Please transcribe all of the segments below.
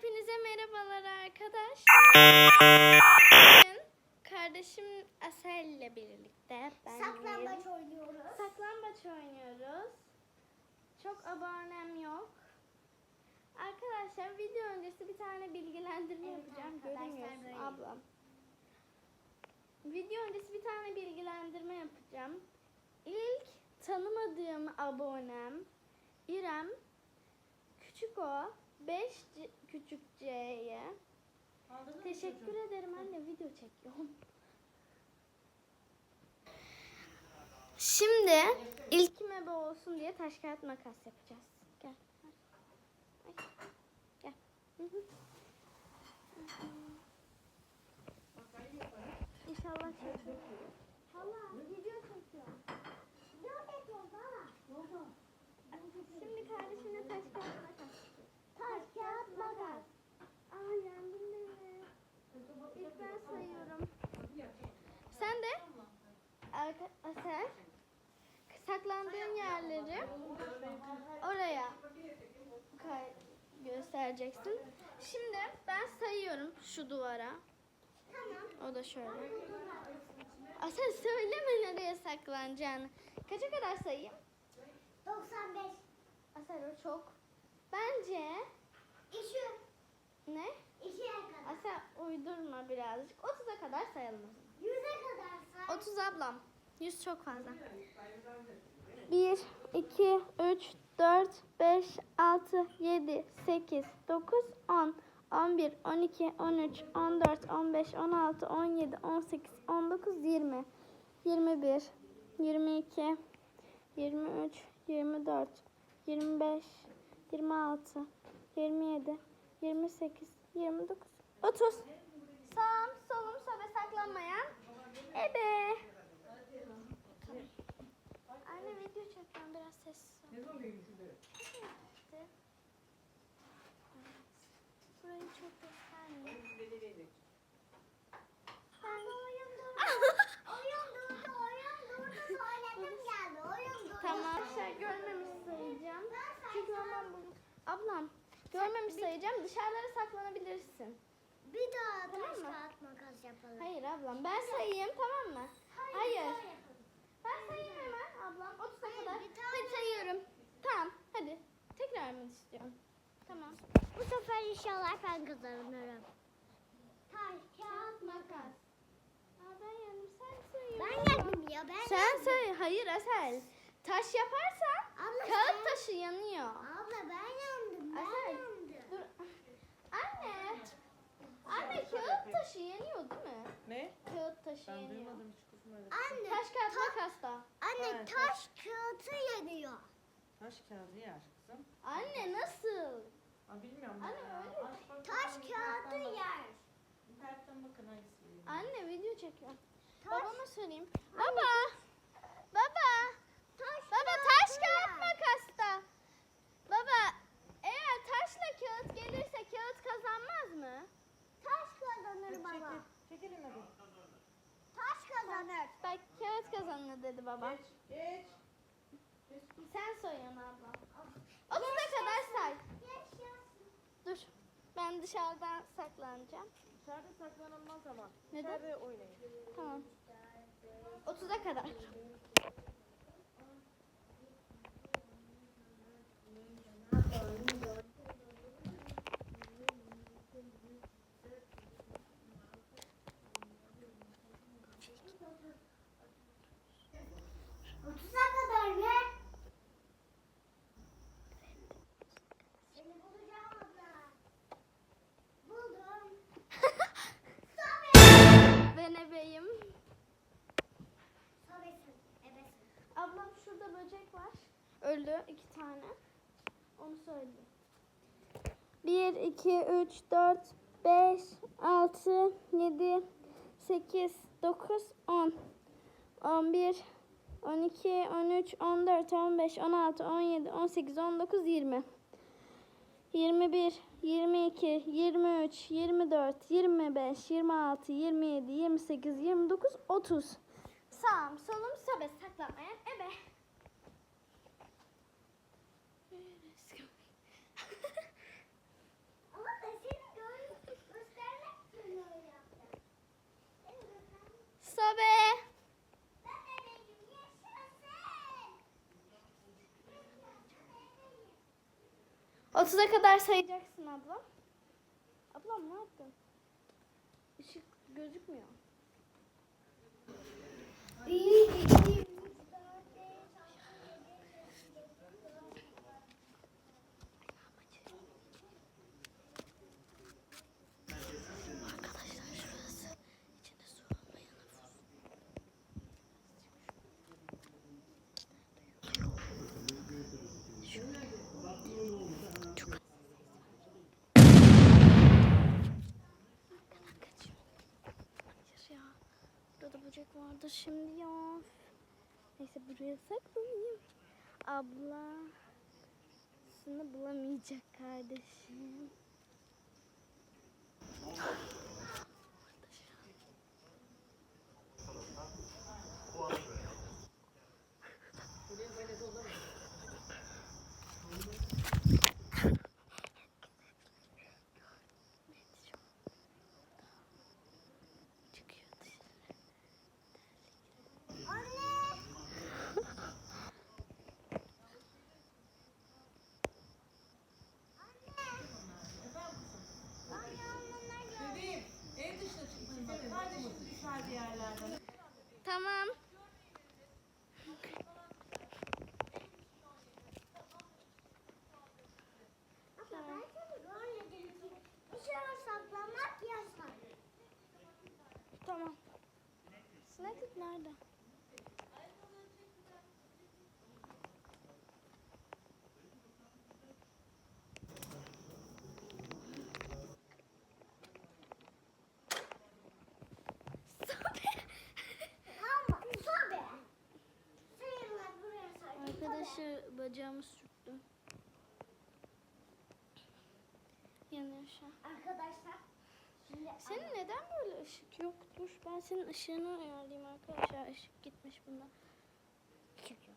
Hepinize merhabalar arkadaşlar. Bugün kardeşim Asel ile birlikte ben Saklambaç oynuyoruz. saklambaç oynuyoruz. Çok abonem yok. Arkadaşlar video öncesi bir tane bilgilendirme Evet yapacağım. Göremiyorsun böyle. ablam. Video öncesi bir tane bilgilendirme yapacağım. İlk tanımadığım abonem İrem Küçük O 5 küçük C'ye Teşekkür ederim anne video çekiyorum. Şimdi ilk kim ebe olsun diye taş kağıt makas yapacağız. Gel. Ay. Gel. Hı hı. İnşallah çekiyor. Hala video çekiyorum. Ne yapıyorsun bana? Şimdi kardeşimle taş kağıt makas. Taş, kağıt, makas. Aa yendim beni. İlk ben sayıyorum. Sen de arka, sen saklandığın yerleri oraya göstereceksin. Şimdi ben sayıyorum şu duvara. Tamam. O da şöyle. Asel söyleme nereye saklanacağını. Kaça kadar sayayım? 95. Asel o çok. Bence İşi. ne? İkiye kadar. Asel uydurma birazcık. 30'a kadar sayalım o zaman. Yüze kadar say. 30 ablam. 100 çok fazla. 1, 2, 3, 4, 5, 6, 7, 8, 9, 10, 11, 12, 13, 14, 15, 16, 17, 18, 19, 20, 21, 22, 23, 24, 25, 26, 27, 28, 29, 30. Sağım, solum, sobe saklanmayan ebe. Anne video ol. Ne zaman? İşte. Burayı çok göstermiyor. Ben... Oyun durdu, oyun durdu. Tuvaletim geldi. Oyun durdu. tamam arkadaşlar görmemiş sayacağım. Çünkü babam bugün... Ablam görmemiş sayacağım. Dışarılara saklanabilirsin. Bir daha Tamam taş mı? kağıt makas yapalım. Hayır ablam ben sayayım tamam mı? Hayır. yapalım. Ben sayayım hemen ablam 30'a Hayır, kadar. bir tane Hadi sayıyorum. Tamam hadi. Tekrar mı istiyorsun? Tamam. Bu sefer inşallah ben kazanırım. Taş, kağıt, Makas. Aa, ben yandım sen sayıyorsun. Ben yapayım ya ben. Sen say. Hayır Asel. Taş yaparsan Abla kağıt sen- taşı yanıyor. Abla ben yandım. Ben Asel. yandım. Dur. Anne. Anne kağıt taşı yeniyor değil mi? Ne? Kağıt taşı Ben yeniyor. duymadım hiç kızım öyle. Anne, Taş kağıt makas da. anne Evet, taş kağıtı yanıyor. Taş kağıdı yer kızım. Anne nasıl? Aa, bilmiyorum. Anne, ya. öyle. Aç bak Taş bakalım, internetten kağıdı bak. yer. İnternetten bakın hangisi. Anne video çekiyor. Taş- Babama söyleyeyim. Baba. Baba. Taş Baba kağıdı taş kağıt yer. makasta. Baba eğer taşla kağıt gelirse kağıt kazanmaz mı? Taş kazanır Çekil, baba. çekil hadi. Taş kazanır. Bak kağıt kazanır dedi baba. Geç, geç. Geç. Sen soyun abla. 30'a kadar say. Yaşasın. Dur. Ben dışarıdan saklanacağım. Dışarıda saklanılmaz ama. Neden? Dışarıda oynayın. Tamam. 30'a kadar. Otuza kadar ne? Seni bulacağım abla. Buldum. Sobe. Ben ebeyim. Sobesin. Ebesin. Ablam şurada böcek var. Öldü iki tane. Onu söyleyeyim. 1, 2, 3, 4, 5, 6, 7, 8, 9, 10, 11, 12, 13, 14, 15, 16, 17, 18, 19, 20. 21, 22, 23, 24, 25, 26, 27, 28, 29, 30. Sağım, solum, sobe, saklanmayan ebe. yaşasa be. Otuza kadar sayacaksın abla. Ablam ne yaptın? Işık gözükmüyor. İyi, iyi. Böcek vardı şimdi ya. Neyse buraya saklanayım. Abla sını bulamayacak kardeşim. Tamam. Sinek nerede? Arkadaşı bacağımı sürttü. Yanıyor şu an. Arkadaşlar. Senin neden böyle ışık yok? Dur ben senin ışığını ayarlayayım arkadaşlar. Işık gitmiş bundan. çıkıyor.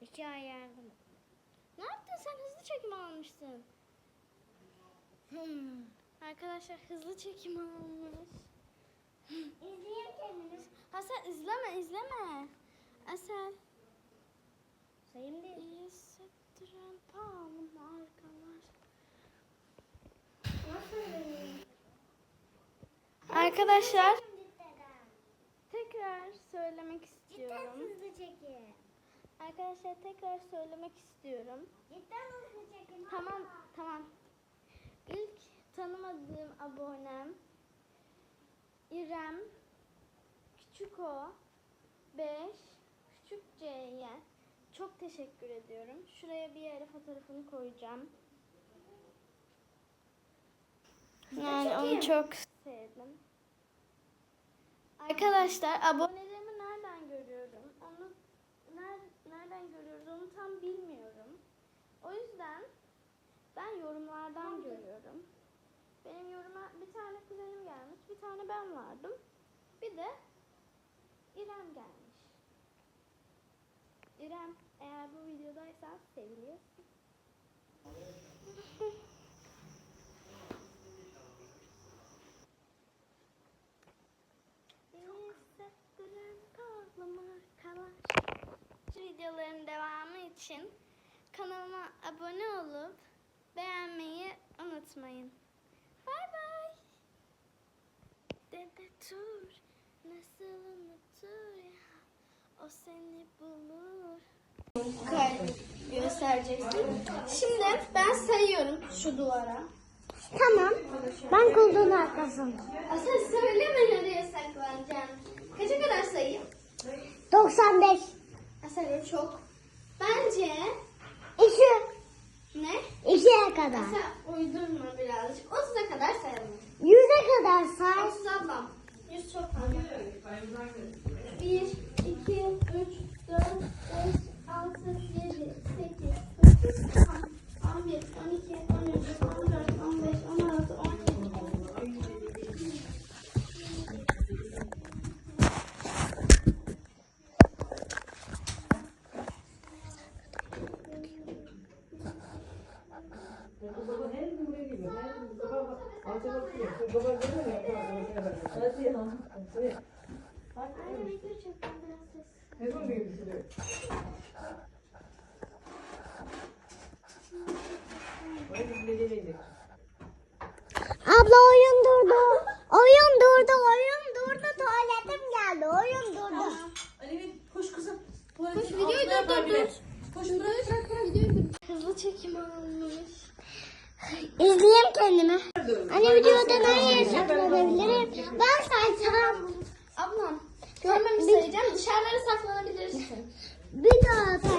İki ayardım. Ne yaptın sen hızlı çekim almışsın. Hmm. Arkadaşlar hızlı çekim almış. İzleyin kendiniz. Hasan izleme izleme. Asel. Sayın bir. İyi hissettiren. Nasıl? Arkadaşlar tekrar söylemek istiyorum. Arkadaşlar tekrar söylemek istiyorum. Tamam tamam. İlk tanımadığım abonem İrem Küçüko 5 Küçük C'ye çok teşekkür ediyorum. Şuraya bir yere fotoğrafını koyacağım. Yani onu çok sevdim. Arkadaşlar abonelerimi nereden görüyorum? Onu ner- nereden görüyoruz onu tam bilmiyorum. O yüzden ben yorumlardan görüyorum. Benim yoruma bir tane kuzenim gelmiş, bir tane ben vardım. Bir de İrem gelmiş. İrem eğer bu videodaysan seviliyorsun. Beni hissettiren pahalı markalar. Şu videoların devamı için kanalıma abone olup beğenmeyi unutmayın. Bay bay. Dede tur nasıl unutur ya o seni bulur. göstereceksin. Şimdi ben sayıyorum şu duvara. Tamam. Ben koltuğun arkasında. Asıl söyleme nereye saklanacaksın. Kaça kadar sayayım? 95. Asıl çok. Bence 2. ne? 2'ye kadar. Sen uydurma birazcık. 30'a kadar sayalım. 100'e kadar say. 30 ablam. 100 çok fazla. 1, 2, 3, 4, 5, Ay, video çektim biraz ses. Abla oyun durdu. Oyun durdu, oyun durdu. Tuvaletim geldi. Oyun durdu. Alevin koş kızım. Koş videoyu yapar dur dur bile. dur. Koş bırak bırak bırak. Videoyu. Hızlı çekim almış. İzleyeyim kendimi. Anne videoda nereye saklanabilirim? Ben saysam. Ablam. Görmemi söyleyeceğim. Dışarılara saklanabilirsin. Bir daha